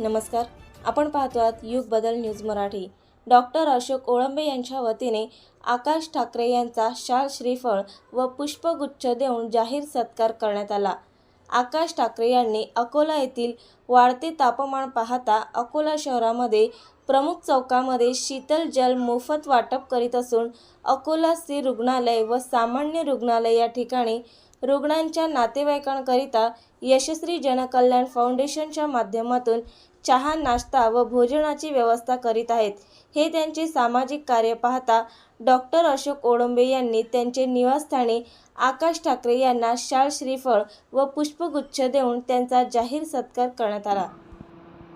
नमस्कार. आपण पाहतोआत युग बदल न्यूज मराठी. डॉक्टर अशोक ओळंबे यांच्या वतीने आकाश ठाकरे यांचा शाल श्रीफळ व पुष्पगुच्छ देऊन जाहीर सत्कार करण्यात आला. आकाश ठाकरे यांनी अकोला येथील वाढते तापमान पाहता अकोला शहरामध्ये प्रमुख चौकामध्ये शीतल जल मोफत वाटप करीत असून अकोला स्त्री रुग्णालय व सामान्य रुग्णालय या ठिकाणी रुग्णांच्या नातेवाईकांकरिता यशस्वी जनकल्याण फाउंडेशनच्या माध्यमातून चहा नाश्ता व भोजनाची व्यवस्था करीत आहेत. हे त्यांचे सामाजिक कार्य पाहता डॉक्टर अशोक ओळंबे यांनी त्यांचे निवासस्थानी आकाश ठाकरे यांना शाळ श्रीफळ व पुष्पगुच्छ देऊन त्यांचा जाहीर सत्कार करण्यात आला.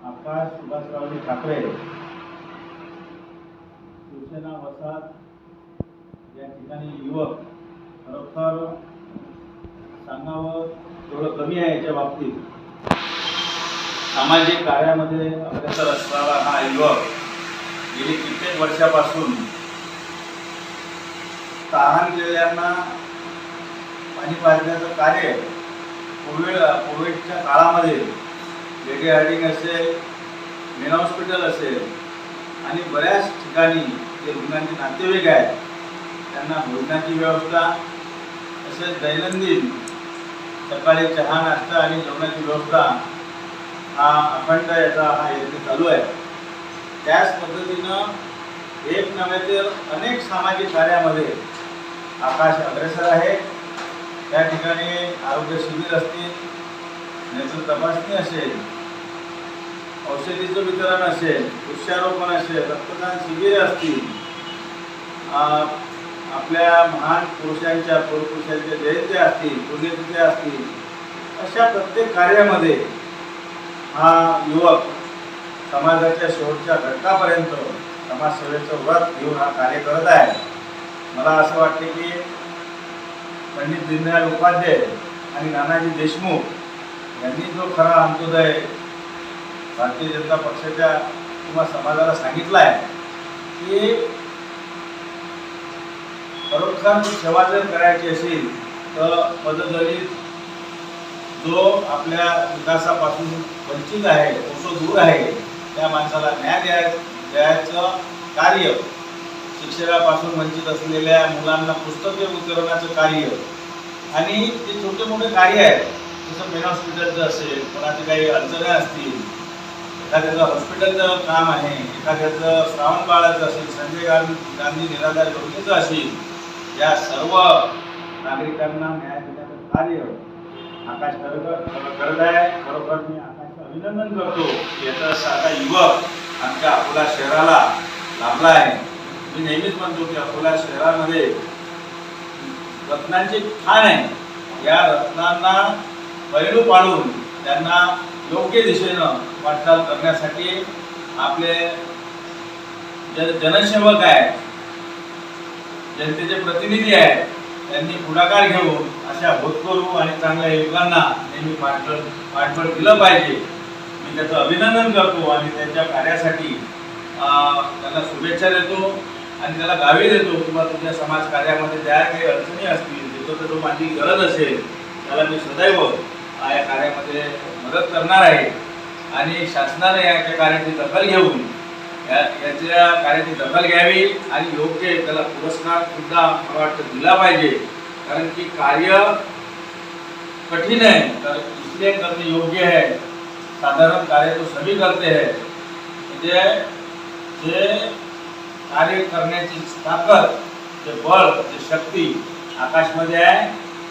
आकाश सुभाषरावजी ठाकरे शिवसेना वसाहत या ठिकाणी युवक खरोखर सांगावं थोडं कमी आहे याच्या बाबतीत. सामाजिक कार्यामध्ये अग्रेसर असणारा हा युवक गेली कित्येक वर्षापासून तहान गेलेल्यांना पाणी पाजण्याचं कार्य कोविड कोविडच्या काळामध्ये लेडी हार्डिंग असेल मेन हॉस्पिटल असेल आणि बऱ्याच ठिकाणी जे रुग्णांचे नातेवाईक आहेत त्यांना भोजनाची व्यवस्था तसेच दैनंदिन सकाळी चहा नाश्ता आणि जेवणाची व्यवस्था हा अखंड याचा हा यज्ञ चालू आहे. त्याच पद्धतीनं एक नव्हे तर अनेक सामाजिक कार्यामध्ये आकाश अग्रेसर आहे. त्या ठिकाणी आरोग्य शिबिर असतील नेत्र तपासणी असेल औषधीचं वितरण असेल वृक्षारोपण असेल रक्तदान शिबिरे असतील आपल्या महान पुरुषांच्या पुरुषांच्या जयंत्या असतील पुण्यतिथ्या असतील अशा प्रत्येक कार्यामध्ये हा युवक समाजाच्या शेवटच्या घटकापर्यंत समाजसेवेचं व्रत घेऊन हा कार्य करत आहे. मला असं वाटते की पंडित दीनदयाल उपाध्याय आणि नानाजी देशमुख यांनी जो खरा अंत्योदय भारतीय जनता पक्षाच्या किंवा समाजाला सांगितला आहे की खरोखर सेवा जर करायची असेल तर पददलित जो आपल्या विकासापासून वंचित आहे तो दूर आहे त्या माणसाला न्याय द्याय द्यायचं कार्य शिक्षणापासून वंचित असलेल्या मुलांना पुस्तके वितरणाचं कार्य आणि ते छोटे मोठे कार्य आहेत जसं मेन हॉस्पिटलचं असेल कोणाचे काही अडचणी असतील एखाद्याचं हॉस्पिटलचं काम आहे एखाद्याचं श्रावण बाळाचं असेल संजय गांधी गांधी निराधार योजनेचं असेल या सर्व नागरिकांना न्याय देण्याचं कार्य आकाश खरोखर करत आहे. बरोबर मी आकाशचं अभिनंदन करतो याचा साधा युवक आमच्या अकोला शहराला लाभला आहे. मी नेहमीच म्हणतो की अकोला शहरामध्ये रत्नांचे खाण आहे. या रत्नांना पैलू पाडून त्यांना योग्य दिशेनं वाटचाल करण्यासाठी आपले जन जनसेवक आहेत. जनतेचे प्रतिनिधी आहेत. त्यांनी पुढाकार घेऊन अशा होतकरू आणि चांगल्या युवकांना नेहमी पाठबळ पाठबळ दिलं पाहिजे. मी त्याचं अभिनंदन करतो आणि त्यांच्या कार्यासाठी त्याला त्यांना शुभेच्छा देतो आणि त्याला गावी देतो. किंवा तुमच्या समाज कार्यामध्ये ज्या काही अडचणी असतील तिथं तर माझी गरज असेल त्याला मी सदैव या कार्यामध्ये मदत करणार आहे. आणि शासनाने याच्या कार्याची दखल घेऊन याच्या कार्याची दखल घ्यावी आणि योग्य त्याला पुरस्कार सुद्धा मला वाटतं दिला पाहिजे. कारण की कार्य कठीण आहे तर इसलिए करणे योग्य आहे. साधारण कार्य तो सभी करते है. म्हणजे जे कार्य करण्याची ताकद जे बळ जे शक्ती आकाशमध्ये आहे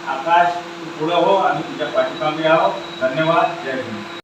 आकाश पुढं हो आणि तुझ्या पाठीमागे आहो. धन्यवाद. जय हिंद.